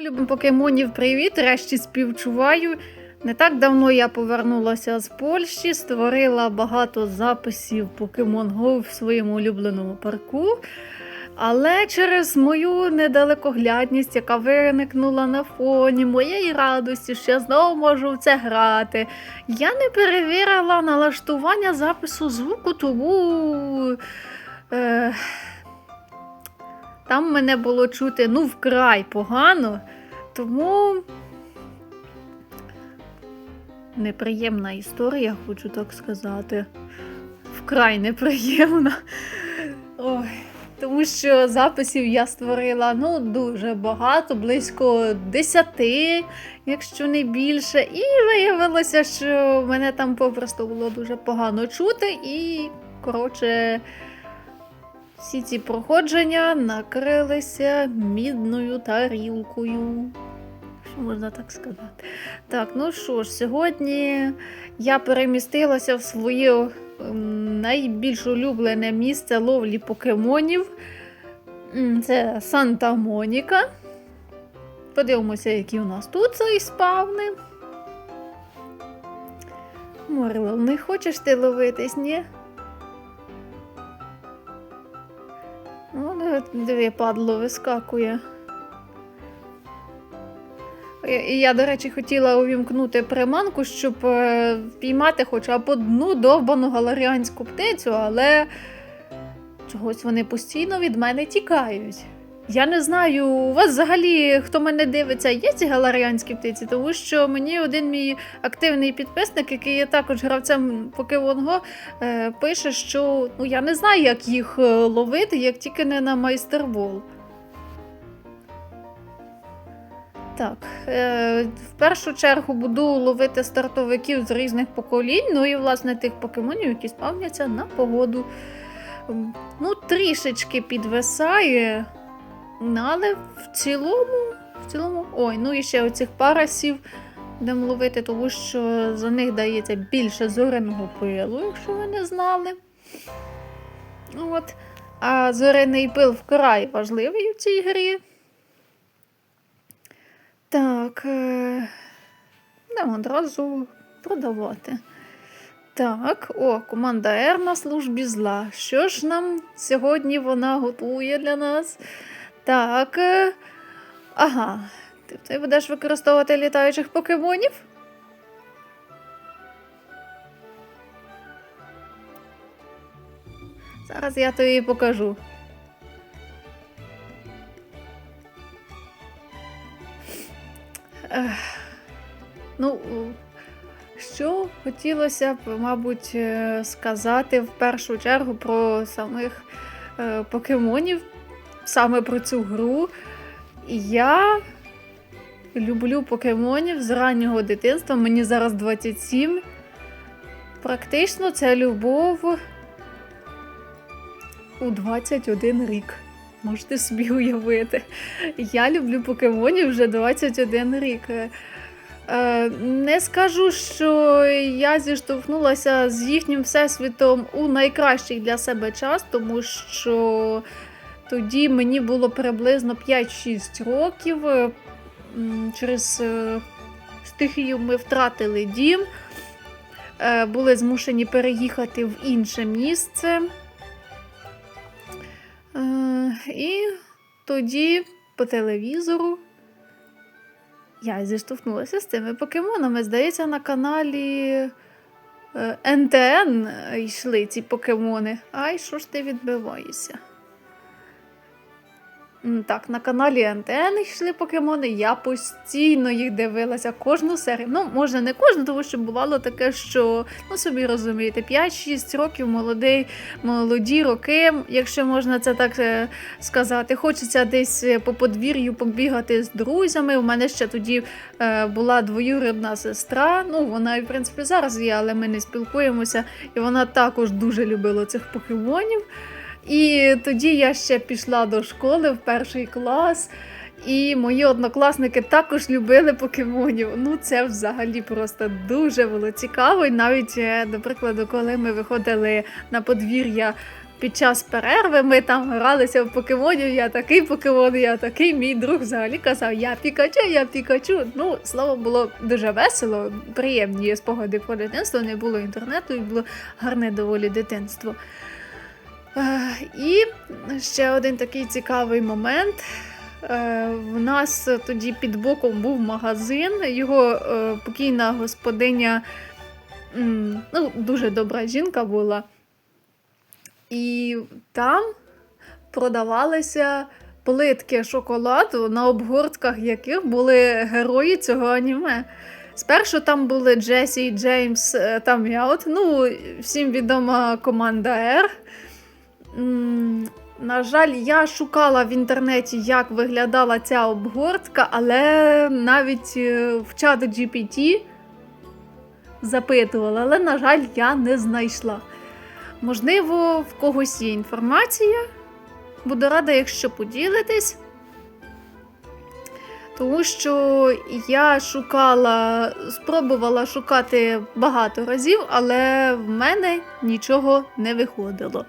Любим покемонів, привіт! Решті співчуваю. Не так давно я повернулася з Польщі, створила багато записів Pokemon Go в своєму улюбленому парку. Але через мою недалекоглядність, яка виникнула на фоні моєї радості, що я знову можу в це грати, я не перевірила налаштування запису звуку, тому. Е, там мене було чути ну вкрай погано, тому неприємна історія, хочу так сказати. Вкрай неприємна. Ой. Тому що записів я створила ну, дуже багато, близько 10, якщо не більше. І виявилося, що мене там попросту було дуже погано чути, і, коротше, всі ці проходження накрилися мідною тарілкою. Що можна так сказати? Так, ну що ж, сьогодні я перемістилася в своє ем, найбільш улюблене місце ловлі покемонів. Це Санта Моніка. Подивимося, які у нас тут і спавни. Морило, не хочеш ти ловитись, ні? Ну, диви- падло вискакує. І- я, до речі, хотіла увімкнути приманку, щоб піймати хоча б одну довбану галаріанську птицю, але чогось вони постійно від мене тікають. Я не знаю, у вас взагалі, хто мене дивиться, є ці галаріанські птиці, тому що мені один мій активний підписник, який є також гравцем е, пише, що ну, я не знаю, як їх е, ловити, як тільки не на майстербол. Так, е, в першу чергу буду ловити стартовиків з різних поколінь, ну і власне тих покемонів, які спавняться на погоду. Ну, трішечки підвисає, ну, але в цілому, в цілому. Ой, ну і ще оцих парасів будемо ловити, тому що за них дається більше зореного пилу, якщо ви не знали. От. А зоряний пил вкрай важливий у цій грі. Так, е, будемо одразу продавати. Так, о, команда R на службі зла. Що ж нам сьогодні вона готує для нас? Так. е, Ага. Ти, ти будеш використовувати літаючих покемонів? Зараз я тобі покажу. Ну, що хотілося б, мабуть, е, сказати в першу чергу про самих е, покемонів, саме про цю гру. Я люблю покемонів з раннього дитинства, мені зараз 27. Практично це любов у 21 рік. Можете собі уявити. Я люблю покемонів вже 21 рік. Е, Не скажу, що я зіштовхнулася з їхнім всесвітом у найкращий для себе час, тому що тоді мені було приблизно 5-6 років. Е, Через е, стихію ми втратили дім, е, були змушені переїхати в інше місце. І тоді по телевізору я зіштовхнулася з цими покемонами. Здається, на каналі НТН йшли ці покемони. Ай, що ж ти відбиваєшся? Так, на каналі НТН йшли покемони, я постійно їх дивилася, кожну серію. Ну, може, не кожну, тому що бувало таке, що, ну собі розумієте, 5-6 років молодий, молоді роки, якщо можна це так е, сказати. Хочеться десь е, по подвір'ю побігати з друзями. У мене ще тоді е, була двоюрідна сестра. Ну, вона і в принципі зараз є, але ми не спілкуємося. І вона також дуже любила цих покемонів. І тоді я ще пішла до школи в перший клас. І мої однокласники також любили покемонів. Ну, це взагалі просто дуже було цікаво. І навіть, е, до прикладу, коли ми виходили на подвір'я під час перерви ми там гралися в покемонів, я такий покемон, я такий. Мій друг взагалі казав, я пікачу, я пікачу. Ну, слово було дуже весело, приємні спогади про дитинство, не було інтернету і було гарне доволі дитинство. Е, І ще один такий цікавий момент. Е, В нас тоді під боком був магазин, його е, покійна господиня, ну, дуже добра жінка була. І там продавалися плитки шоколаду, на обгортках яких були герої цього аніме. Спершу там були Джесі і Джеймс та Мяут, ну, всім відома команда R. На жаль, я шукала в інтернеті, як виглядала ця обгортка, але навіть е, в чат GPT запитувала, але, на жаль, я не знайшла. Можливо, в когось є інформація. Буду рада, якщо поділитесь. Тому що я шукала, спробувала шукати багато разів, але в мене нічого не виходило.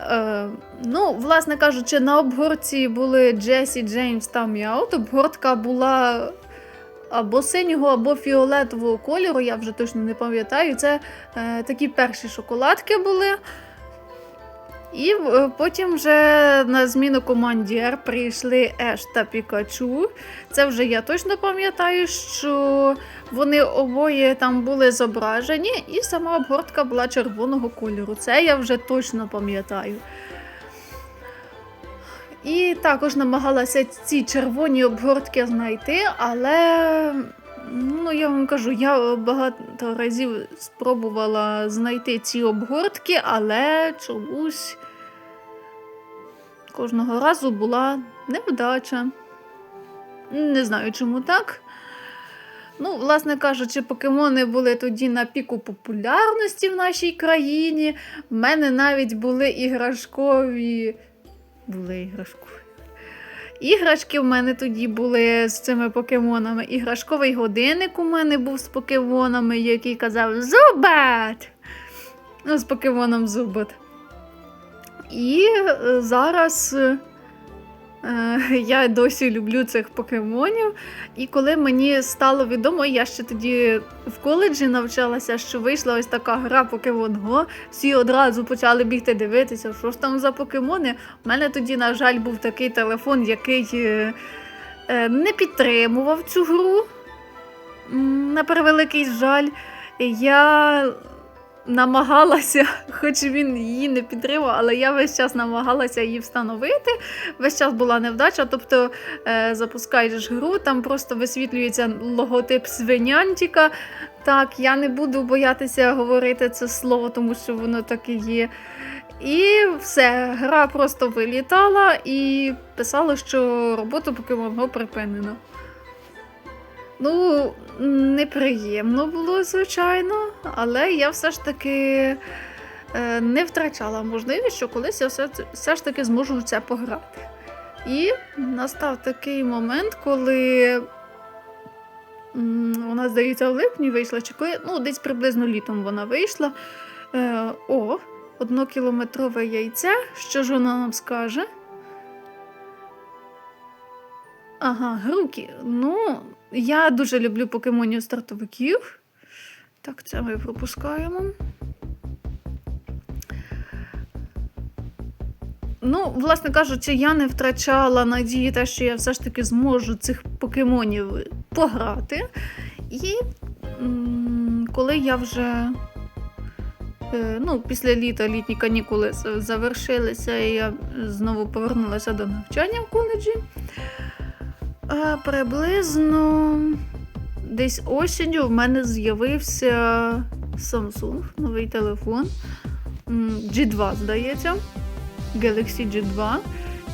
Е, ну, власне кажучи, на обгорці були Джесі, Джеймс та Мяут. Обгортка була або синього, або фіолетового кольору, я вже точно не пам'ятаю. Це е, такі перші шоколадки були. І е, потім вже на зміну команді R прийшли Еш та Пікачу. Це вже я точно пам'ятаю, що вони обоє там були зображені, і сама обгортка була червоного кольору. Це я вже точно пам'ятаю. І також намагалася ці червоні обгортки знайти, але ну, я вам кажу, я багато разів спробувала знайти ці обгортки, але чомусь кожного разу була невдача. Не знаю, чому так. Ну, власне кажучи, покемони були тоді на піку популярності в нашій країні. В мене навіть були іграшкові. Були іграшкові. Іграшки в мене тоді були з цими покемонами. Іграшковий годинник у мене був з покемонами, який казав Зубат! Ну, з покемоном Зубат. І е, зараз е, я досі люблю цих покемонів. І коли мені стало відомо, я ще тоді в коледжі навчалася, що вийшла ось така гра Покемон Го. Всі одразу почали бігти дивитися, що ж там за покемони. У мене тоді, на жаль, був такий телефон, який е, е, не підтримував цю гру. На превеликий жаль. Я намагалася, хоч він її не підтримав, але я весь час намагалася її встановити. Весь час була невдача. Тобто е, запускаєш гру, там просто висвітлюється логотип свинянтіка. Так, я не буду боятися говорити це слово, тому що воно так і є. І все, гра просто вилітала і писало, що робота Pokemon Go припинена. Ну, неприємно було, звичайно, але я все ж таки е, не втрачала можливість, що колись я все, все ж таки зможу в це пограти. І настав такий момент, коли вона, здається, в липні вийшла, чи коли, ну, десь приблизно літом вона вийшла. Е, о, однокілометрове яйце. Що ж вона нам скаже? Ага, груки. Ну, я дуже люблю покемонів стартовиків. Так, це ми пропускаємо. Ну, власне кажучи, я не втрачала надії, те, що я все ж таки зможу цих покемонів пограти. І коли я вже е, ну, після літа літні канікули завершилися, і я знову повернулася до навчання в коледжі. Приблизно десь осінню в мене з'явився Samsung, новий телефон. G2, здається. Galaxy G2.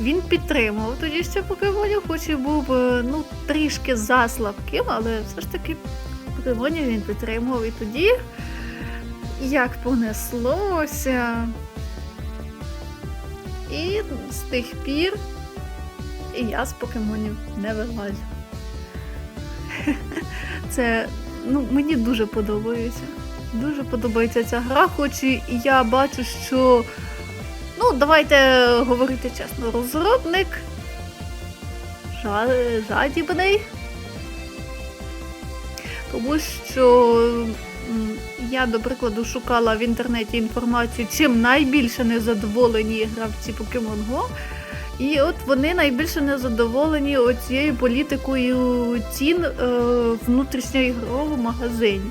Він підтримував тоді ще покемонів, хоч і був е, ну, трішки заслабким, але все ж таки покемонів він підтримував. І тоді, як понеслося. І з тих пір і я з покемонів не вилазю. Це ну, мені дуже подобається. Дуже подобається ця гра, хоч і я бачу, що Ну, давайте говорити чесно, розробник жадібний. Тому що я, до прикладу, шукала в інтернеті інформацію, чим найбільше незадоволені гравці Pokemon Go. І от вони найбільше незадоволені цією політикою цін е, внутрішньоігровому магазині.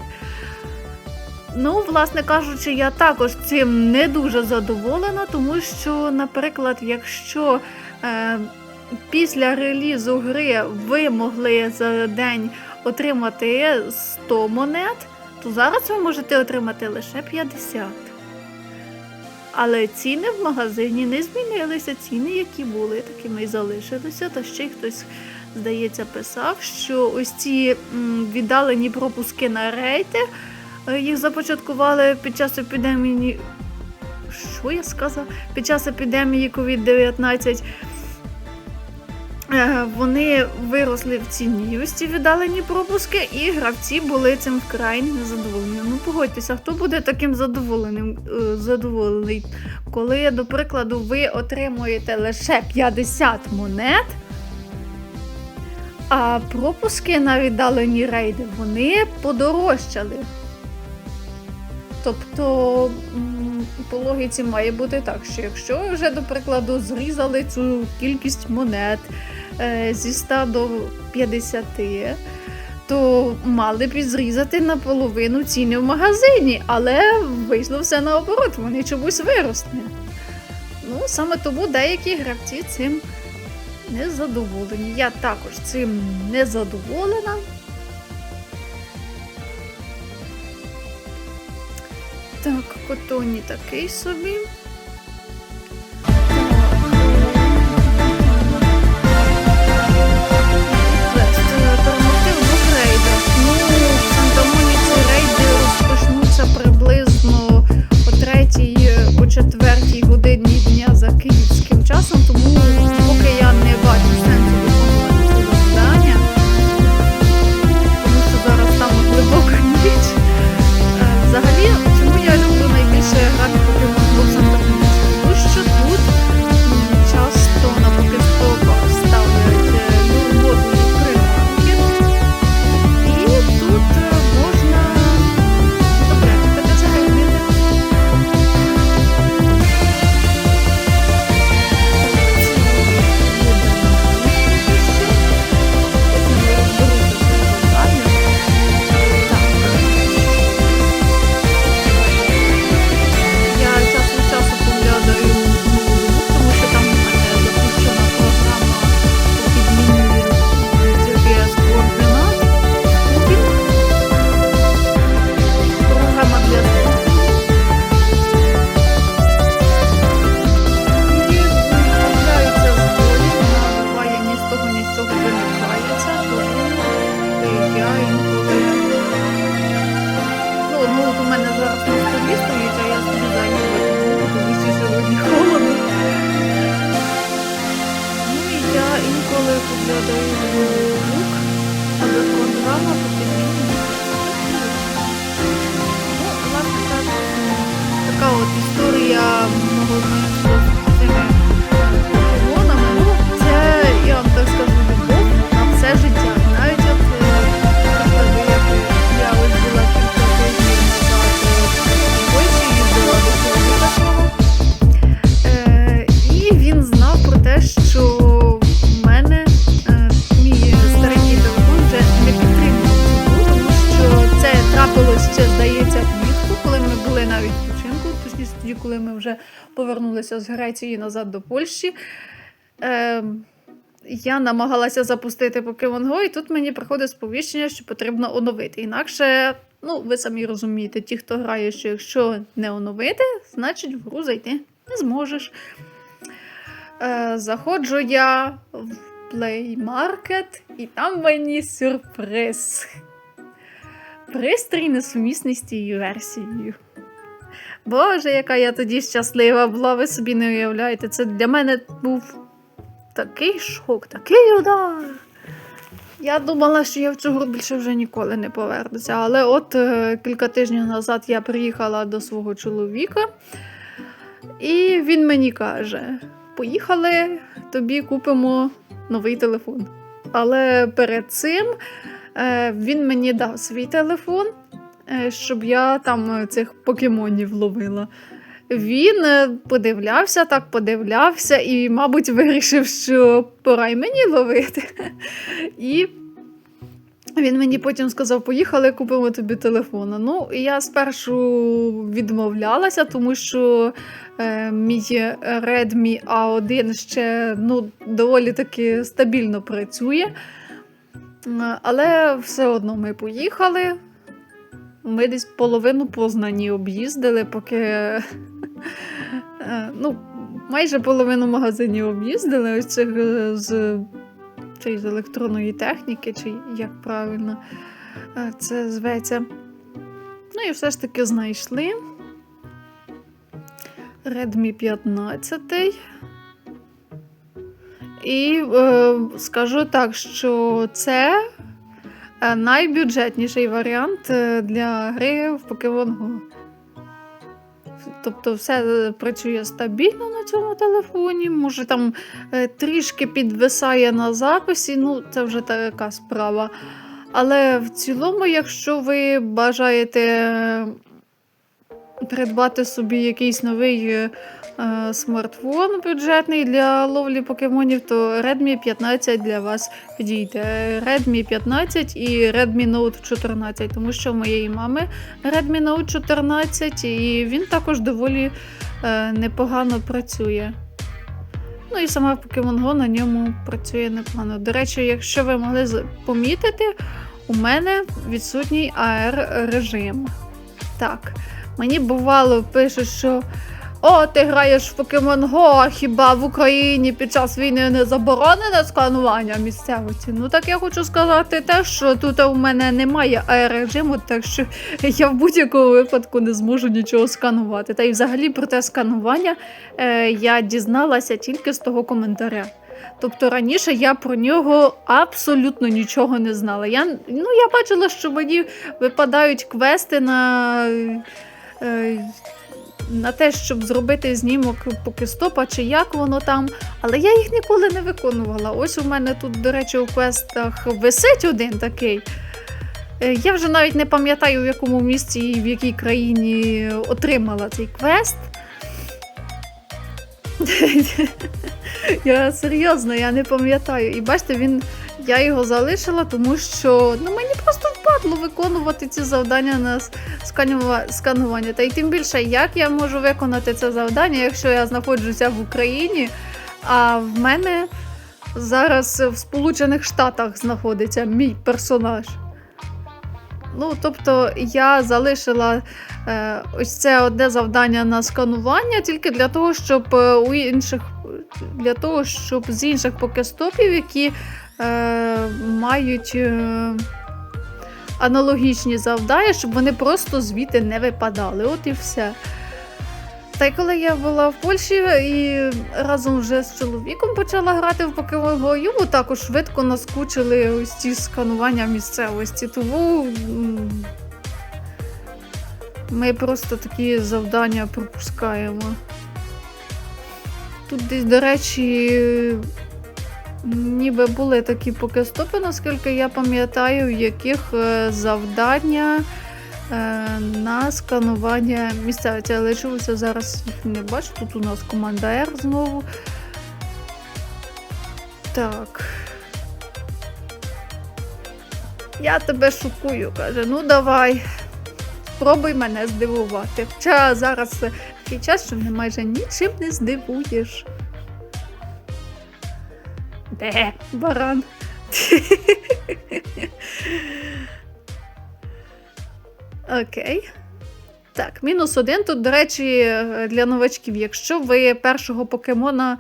Ну, власне кажучи, я також цим не дуже задоволена, тому що, наприклад, якщо е, після релізу гри ви могли за день отримати 100 монет, то зараз ви можете отримати лише 50. Але ціни в магазині не змінилися. Ціни, які були, такими і залишилися. Та ще хтось, здається, писав, що ось ці віддалені пропуски на рейти е, їх започаткували під час епідемії. Що я сказала? Під час епідемії COVID-19 Е, Вони виросли в ціні віддалені пропуски, і гравці були цим вкрай незадоволені. Ну погодьтеся, хто буде таким задоволеним е, задоволений, коли, до прикладу, ви отримуєте лише 50 монет, а пропуски на віддалені рейди вони подорожчали. Тобто, по логіці має бути так, що якщо ви вже, до прикладу, зрізали цю кількість монет е, зі 100 до 50, то мали б зрізати наполовину ціни в магазині, але вийшло все наоборот, вони чомусь виросли. Ну, саме тому деякі гравці цим не задоволені. Я також цим не задоволена. Так, котоні такий собі. Четвертій ще, здається, влітку, коли ми були на відпочинку, точніше тоді, коли ми вже повернулися з Греції назад до Польщі. Е, я намагалася запустити Pokemon Go, і тут мені приходить сповіщення, що потрібно оновити. Інакше, ну, ви самі розумієте, ті, хто грає, що якщо не оновити, значить в гру зайти не зможеш. Е, заходжу я в Play Market, і там мені сюрприз. Пристрій несумісний з тією версією. Боже, яка я тоді щаслива була, ви собі не уявляєте. Це для мене був такий шок, такий удар. Я думала, що я в цю гру більше вже ніколи не повернуся. Але от е, кілька тижнів назад я приїхала до свого чоловіка. І він мені каже: поїхали, тобі купимо новий телефон. Але перед цим він мені дав свій телефон, е, щоб я там е, цих покемонів ловила. Він е, подивлявся, так подивлявся, і, мабуть, вирішив, що пора й мені ловити. І він мені потім сказав: поїхали, купимо тобі телефона. Ну, я спершу відмовлялася, тому що е, мій Redmi A1 ще ну, доволі таки стабільно працює. Але все одно ми поїхали. Ми десь половину Познані об'їздили, поки. е, Ну, майже половину магазинів об'їздили ось цих е, з, з електронної техніки, чи як правильно е, це зветься. Ну і все ж таки знайшли. Redmi 15. І е, скажу так, що це е, найбюджетніший варіант е, для гри в Pokemon Go. Тобто все е, працює стабільно на цьому телефоні. Може там трішки підвисає на записі, ну це вже така справа. Але в цілому, якщо ви бажаєте придбати собі якийсь новий смартфон бюджетний для ловлі покемонів, то Redmi 15 для вас підійде. Redmi 15 і Redmi Note 14, тому що в моєї мами Redmi Note 14, і він також доволі е, непогано працює. Ну і сама Pokemon Go на ньому працює непогано. До речі, якщо ви могли помітити, у мене відсутній AR режим. Так, мені бувало пишуть, що о, ти граєш в Pokemon Go, хіба в Україні під час війни не заборонене сканування місцевості? Ну так я хочу сказати те, що тут у мене немає AR-режиму, так що я в будь-якому випадку не зможу нічого сканувати. Та й взагалі про те сканування е, я дізналася тільки з того коментаря. Тобто раніше я про нього абсолютно нічого не знала. Я, ну, я бачила, що мені випадають квести на, е, на те, щоб зробити знімок покестопа, чи як воно там. Але я їх ніколи не виконувала. Ось у мене тут, до речі, у квестах висить один такий. Е, Я вже навіть не пам'ятаю, в якому місці і в якій країні отримала цей квест. Я серйозно, я не пам'ятаю. І бачите, він. Я його залишила, тому що ну, мені просто впадло виконувати ці завдання на сканування. Та й тим більше, як я можу виконати це завдання, якщо я знаходжуся в Україні, а в мене зараз в Сполучених Штатах знаходиться мій персонаж. Ну, тобто я залишила е, ось це одне завдання на сканування тільки для того, щоб е, у інших для того, щоб з інших покестопів, які мають е, аналогічні завдання, щоб вони просто звідти не випадали. От і все. Та й коли я була в Польщі і разом вже з чоловіком почала грати в Pokemon йому також швидко наскучили ось ці сканування місцевості. Тому ми просто такі завдання пропускаємо. Тут десь, до речі, ніби були такі покестопи, наскільки я пам'ятаю, в яких е, завдання е, на сканування місцевості. Але чогося зараз не бачу. Тут у нас команда R знову. Так. Я тебе шукую, каже. Ну давай. Спробуй мене здивувати. Хоча зараз такий час, що мене майже нічим не здивуєш. Де баран? Окей. Так, мінус один. Тут, до речі, для новачків, якщо ви першого покемона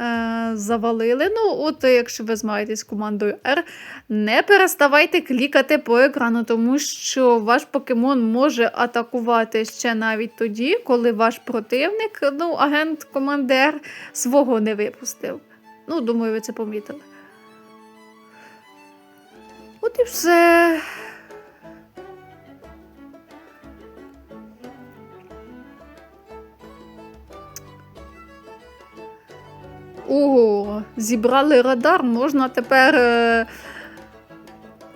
е, завалили, ну, от якщо ви змагаєтесь командою R, не переставайте клікати по екрану, тому що ваш покемон може атакувати ще навіть тоді, коли ваш противник, ну, агент команди R, свого не випустив. Ну, думаю, ви це помітили. От і все. Ого, зібрали радар, можна тепер е,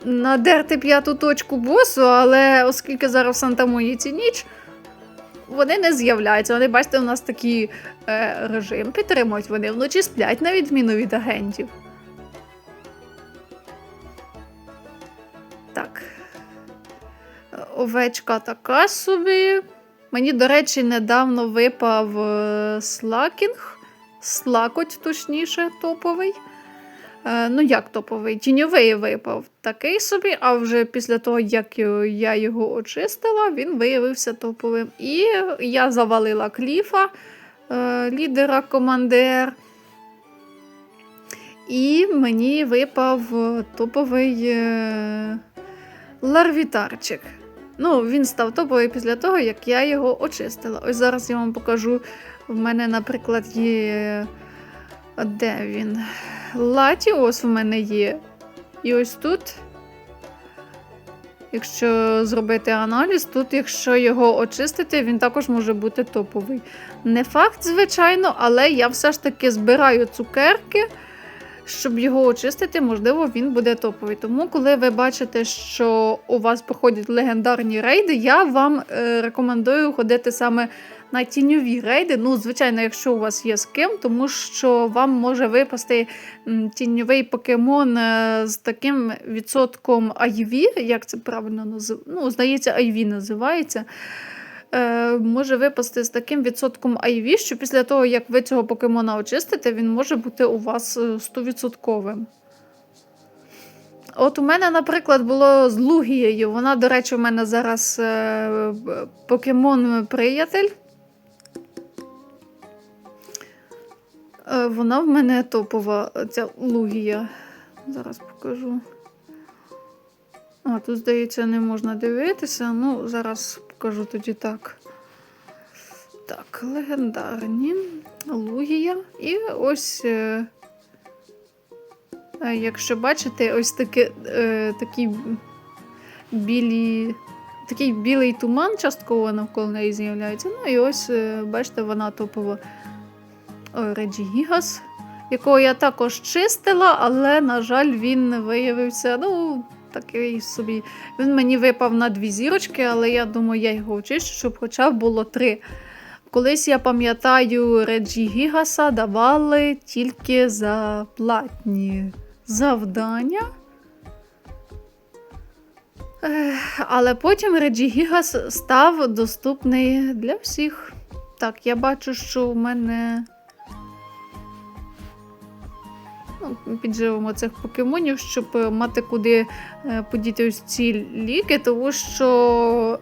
надерти п'яту точку босу, але оскільки зараз в Санта-Моїці ніч, вони не з'являються. Вони, бачите, у нас такий е, режим підтримують. Вони вночі сплять, на відміну від агентів. Так. Овечка така собі. Мені, до речі, недавно випав е, слакінг. Слакоть, точніше, топовий. Е, ну, як топовий? Тіньовий випав такий собі, а вже після того, як я його очистила, він виявився топовим. І я завалила кліфа, е, лідера командир. І мені випав топовий е, ларвітарчик. Ну, він став топовий після того, як я його очистила. Ось зараз я вам покажу. В мене, наприклад, є. Де він? Латіос в мене є. І ось тут. Якщо зробити аналіз, тут, якщо його очистити, він також може бути топовий. Не факт, звичайно, але я все ж таки збираю цукерки, щоб його очистити, можливо, він буде топовий. Тому, коли ви бачите, що у вас проходять легендарні рейди, я вам е, рекомендую ходити саме на тіньові рейди. Ну, звичайно, якщо у вас є з ким, тому що вам може випасти тіньовий покемон е, з таким відсотком IV, як це правильно називається? Ну, здається, IV називається. Е, може випасти з таким відсотком IV, що після того, як ви цього покемона очистите, він може бути у вас е, 100%. От у мене, наприклад, було з Лугією. Вона, до речі, у мене зараз е, покемон-приятель. Вона в мене топова, ця Лугія. Зараз покажу. А, тут, здається, не можна дивитися. Ну, зараз покажу тоді так. Так, легендарні. Лугія. І ось. Е, е, якщо бачите, ось такі, е, такі білі. Такий білий туман частково навколо неї з'являється. Ну і ось, е, бачите, вона топова Реджі Гігас, якого я також чистила, але, на жаль, він виявився, ну, такий собі. Він мені випав на дві зірочки, але я думаю, я його очищу, щоб хоча б було три. Колись я пам'ятаю, Реджі Гігаса давали тільки за платні завдання. Але потім Реджі Гігас став доступний для всіх. Так, я бачу, що у мене. Ну, підживемо цих покемонів, щоб е, мати куди е, подіти ось ці ліки, тому що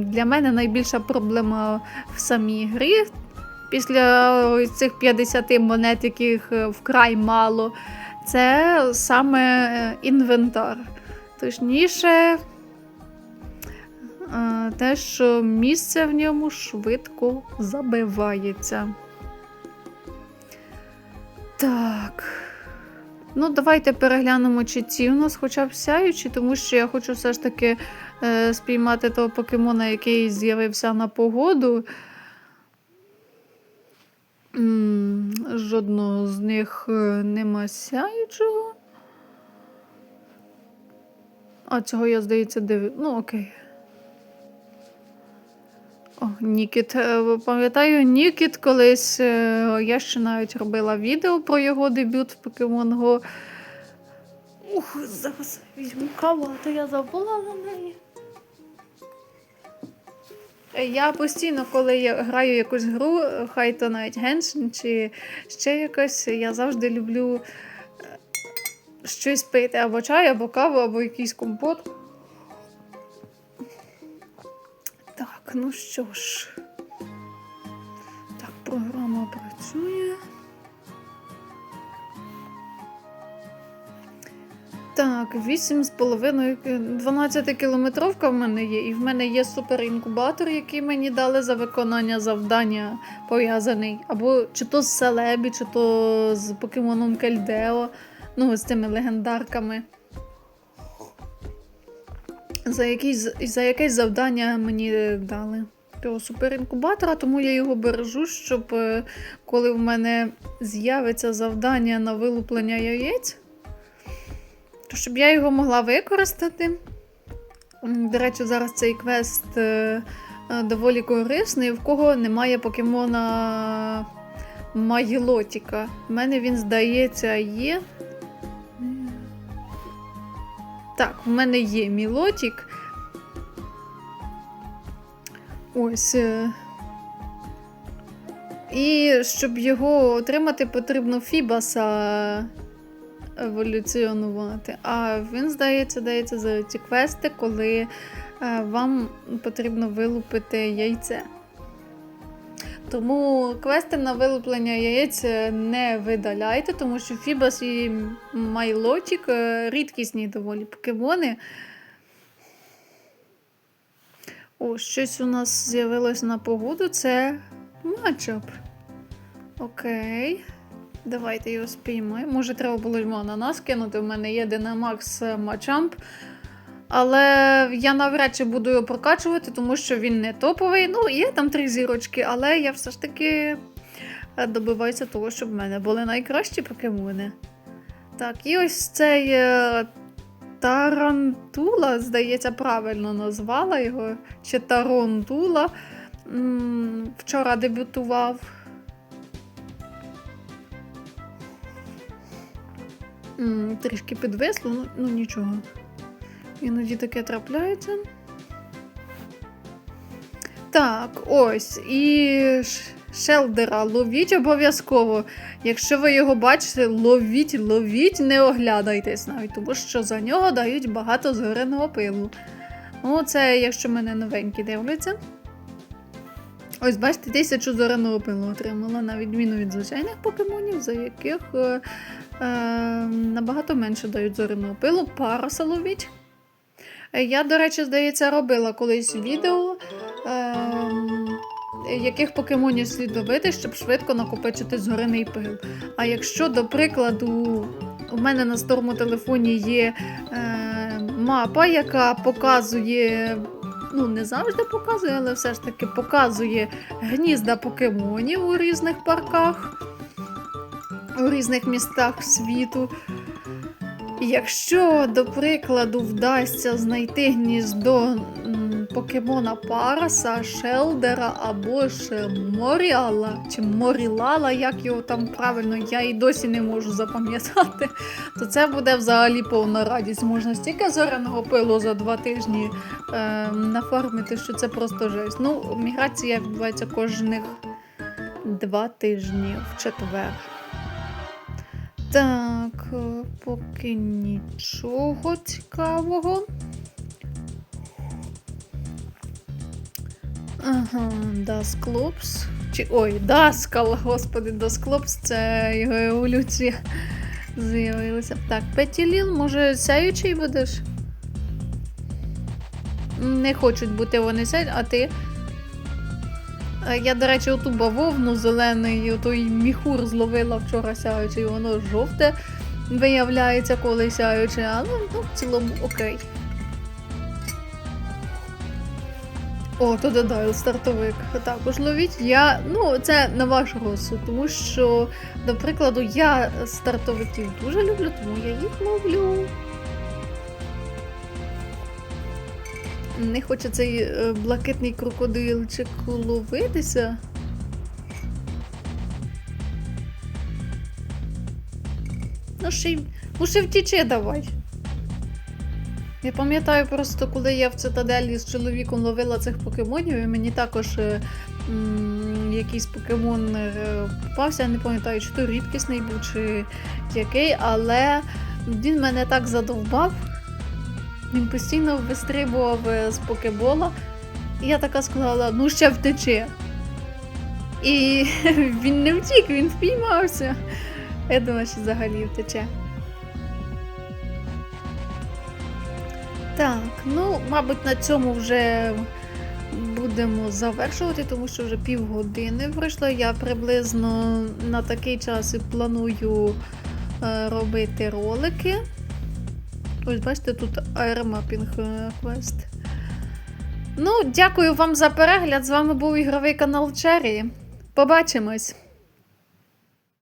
для мене найбільша проблема в самій грі. Після цих 50 монет, яких е, вкрай мало, це саме інвентар. Точніше, те, що місце в ньому швидко забивається. Так. Ну, давайте переглянемо, чи ці у нас хоча б сяючі, тому що я хочу все ж таки е, спіймати того покемона, який з'явився на погоду. М, Жодного з них е, нема сяючого. А цього я, здається, дивив. Ну, окей. Нікіт. Е, Пам'ятаю, Нікіт колись. е, Я ще навіть робила відео про його дебют в Pokemon Go. Ух, зараз візьму каву, а то я забула на неї. Я постійно, коли я граю якусь гру, хай то навіть Genshin чи ще якось, я завжди люблю е, щось пити або чай, або каву, або якийсь компот. Ну що ж. Так, програма працює. Так, 8,5 12 кілометровка в мене є, і в мене є суперінкубатор, який мені дали за виконання завдання пов'язаний. Або чи то з Селебі, чи то з покемоном Кельдео, ну, з цими легендарками. За якісь, за якесь завдання мені дали. того суперінкубатора, тому я його бережу, щоб е, коли в мене з'явиться завдання на вилуплення яєць, то щоб я його могла використати. До речі, зараз цей квест е, е, доволі корисний, в кого немає покемона Магілотіка. У мене він, здається, є. Так, в мене є Мілотік. Ось. е. І щоб його отримати, потрібно Фібаса еволюціонувати. А він, здається, дається за ці квести, коли е, вам потрібно вилупити яйце. Тому квести на вилуплення яєць е, не видаляйте, тому що Фібас і Майлотік е, рідкісні доволі покемони. О, щось у нас з'явилось на погоду. Це матчап. Окей. Давайте його спіймаємо. Може, треба було йому ананас кинути. У мене є Dynamax Machamp. Але я навряд чи буду його прокачувати, тому що він не топовий. Ну, є там три зірочки, але я все ж таки е, добиваюся того, щоб в мене були найкращі покемони. Так, і ось цей е, Тарантула, здається, правильно назвала його. Чи Таронтула. М, Вчора дебютував. Трішки підвисло, ну, ну нічого. Іноді таке трапляється. Так, ось. І Шелдера ловіть обов'язково. Якщо ви його бачите, ловіть, ловіть, не оглядайтесь навіть, тому що за нього дають багато згореного пилу. Ну, це якщо мене новенькі дивляться. Ось, бачите, тисячу зореного пилу отримала, на відміну від звичайних покемонів, за яких е, е, набагато менше дають зореного пилу. Пароса ловіть. Е, Я, до речі, здається, робила колись відео, ем, яких покемонів слід ловити, щоб швидко накопичити згорений пил. А якщо, до прикладу, у мене на старому телефоні є е, мапа, яка показує, ну не завжди показує, але все ж таки показує гнізда покемонів у різних парках, у різних містах світу. Якщо, до прикладу, вдасться знайти гніздо покемона Параса, Шелдера або ж Моріала, чи Морілала, як його там правильно, я і досі не можу запам'ятати, то це буде взагалі повна радість. Можна стільки зореного пилу за два тижні е, нафармити, що це просто жесть. Ну, міграція відбувається кожних два тижні в четвер. Так, е, поки нічого цікавого. Ага, Дасклопс. Чи ой, Даскал, господи, Дасклопс, це його еволюція з'явилася. Так, Петіліл, може, сяючий будеш? Не хочуть бути вони сяють, а ти. Е, Я, до речі, оту бавовну зелений, той міхур зловила вчора сяючий, воно жовте виявляється, коли сяюче, але ну, в цілому окей. О, то додайл стартовик. Також ловіть. Я, ну, це на ваш розсуд, тому що, до прикладу, я стартовиків дуже люблю, тому я їх ловлю. Не хоче цей е, блакитний крокодилчик ловитися. Ну, ще, й- ну, ще втіче давай. Я пам'ятаю просто, коли я в цитаделі з чоловіком ловила цих покемонів, і мені також е, м, якийсь покемон е, попався, я не пам'ятаю, чи то рідкісний був, чи який, але він мене так задовбав. Він постійно вистрибував е, з покебола. І я така сказала, ну ще втече. І він не втік, він впіймався. Я думаю, що взагалі втече. Так, ну, мабуть, на цьому вже будемо завершувати, тому що вже півгодини пройшло. Я приблизно на такий час і планую е, робити ролики. Ось, бачите, тут аеромапінг е, квест. Ну, дякую вам за перегляд. З вами був ігровий канал Черрі. Побачимось!